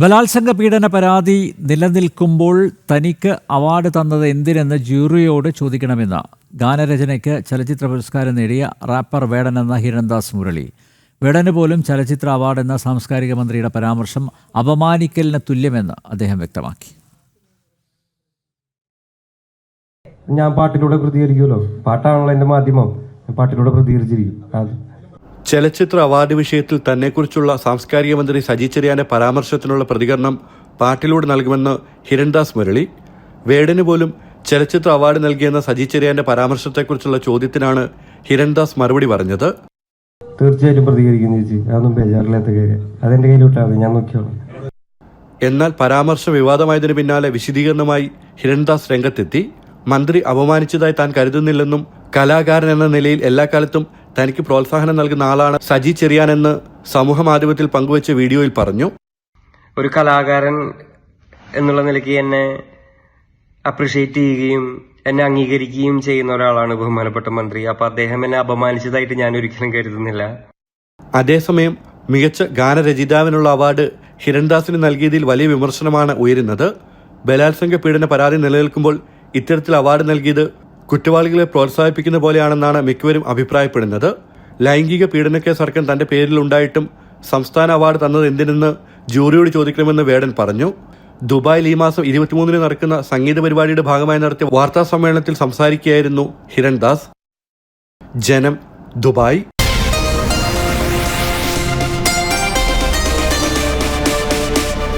ബലാത്സംഗ പീഡന പരാതി നിലനിൽക്കുമ്പോൾ തനിക്ക് അവാർഡ് തന്നത് എന്തിനെന്ന് ജൂറിയോട് ചോദിക്കണമെന്ന് ഗാനരചനയ്ക്ക് ചലച്ചിത്ര പുരസ്കാരം നേടിയ റാപ്പർ വേടൻ എന്ന ഹിരൺദാസ് മുരളി. വേടന് പോലും ചലച്ചിത്ര അവാർഡ് എന്ന സാംസ്കാരിക മന്ത്രിയുടെ പരാമർശം അപമാനിക്കലിന് തുല്യമെന്ന് അദ്ദേഹം വ്യക്തമാക്കി. ഞാൻ പാട്ടിലൂടെ പ്രതികരിക്കുമല്ലോ? പാട്ടാണല്ലോ എന്റെ മാധ്യമം. പാട്ടിലൂടെ പ്രതികരിച്ചിരിക്കും. ചലച്ചിത്ര അവാർഡ് വിഷയത്തിൽ തന്നെക്കുറിച്ചുള്ള സാംസ്കാരിക മന്ത്രി സജി ചെറിയാന്റെ പരാമർശത്തിനുള്ള പ്രതികരണം പാട്ടിലൂടെ നൽകുമെന്ന് ഹിരൺദാസ് മുരളി. വേടന് പോലും ചലച്ചിത്ര അവാർഡ് നൽകിയെന്ന സജി ചെറിയാന്റെ പരാമർശത്തെക്കുറിച്ചുള്ള ചോദ്യത്തിനാണ് ഹിരൺദാസ് മറുപടി പറഞ്ഞത്. തീർച്ചയായിട്ടും പ്രതികരിക്കും ചേച്ചി. അതൊന്നും ബേജാറില്ലാത്ത കാര്യം. ഞാൻ നോക്കിയോളാം എന്നാൽ പരാമർശം വിവാദമായതിനു പിന്നാലെ വിശദീകരണമായി ഹിരൺദാസ് രംഗത്തെത്തി. മന്ത്രി അപമാനിച്ചതായി താൻ കരുതുന്നില്ലെന്നും കലാകാരൻ എന്ന നിലയിൽ എല്ലാ കാലത്തും തനിക്ക് പ്രോത്സാഹനം നൽകുന്ന ആളാണ് സജി ചെറിയാൻ എന്ന് സമൂഹ മാധ്യമത്തിൽ പങ്കുവച്ച വീഡിയോയിൽ പറഞ്ഞു. ഒരു കലാകാരൻ എന്നുള്ള നിലയ്ക്ക് എന്നെ അപ്രിഷ്യേറ്റ് ചെയ്യുകയും എന്നെ അംഗീകരിക്കുകയും ചെയ്യുന്ന ഒരാളാണ് ബഹുമാനപ്പെട്ട മന്ത്രി. അപ്പൊ അദ്ദേഹം എന്നെ അപമാനിച്ചതായിട്ട് ഞാൻ ഒരിക്കലും കരുതുന്നില്ല. അതേസമയം മികച്ച ഗാനരചിതാവിനുള്ള അവാർഡ് ഹിരൺദാസിന് നൽകിയതിൽ വലിയ വിമർശനമാണ് ഉയരുന്നത്. ബലാത്സംഗ പീഡന പരാതി നിലനിൽക്കുമ്പോൾ ഇത്തരത്തിൽ അവാർഡ് നൽകിയത് കുറ്റവാളികളെ പ്രോത്സാഹിപ്പിക്കുന്ന പോലെയാണെന്നാണ് മിക്കവരും അഭിപ്രായപ്പെടുന്നത്. ലൈംഗിക പീഡനക്കേസ് അടക്കം തന്റെ പേരിൽ ഉണ്ടായിട്ടും സംസ്ഥാന അവാർഡ് തന്നത് എന്തിനെന്ന് ജൂറിയോട് ചോദിക്കണമെന്ന് വേടൻ പറഞ്ഞു. ദുബായിൽ ഈ മാസം ഇരുപത്തിമൂന്നിന് നടക്കുന്ന സംഗീത പരിപാടിയുടെ ഭാഗമായി നടത്തിയ വാർത്താ സമ്മേളനത്തിൽ സംസാരിക്കുകയായിരുന്നു ഹിരൺദാസ്. ജനം ദുബായ്.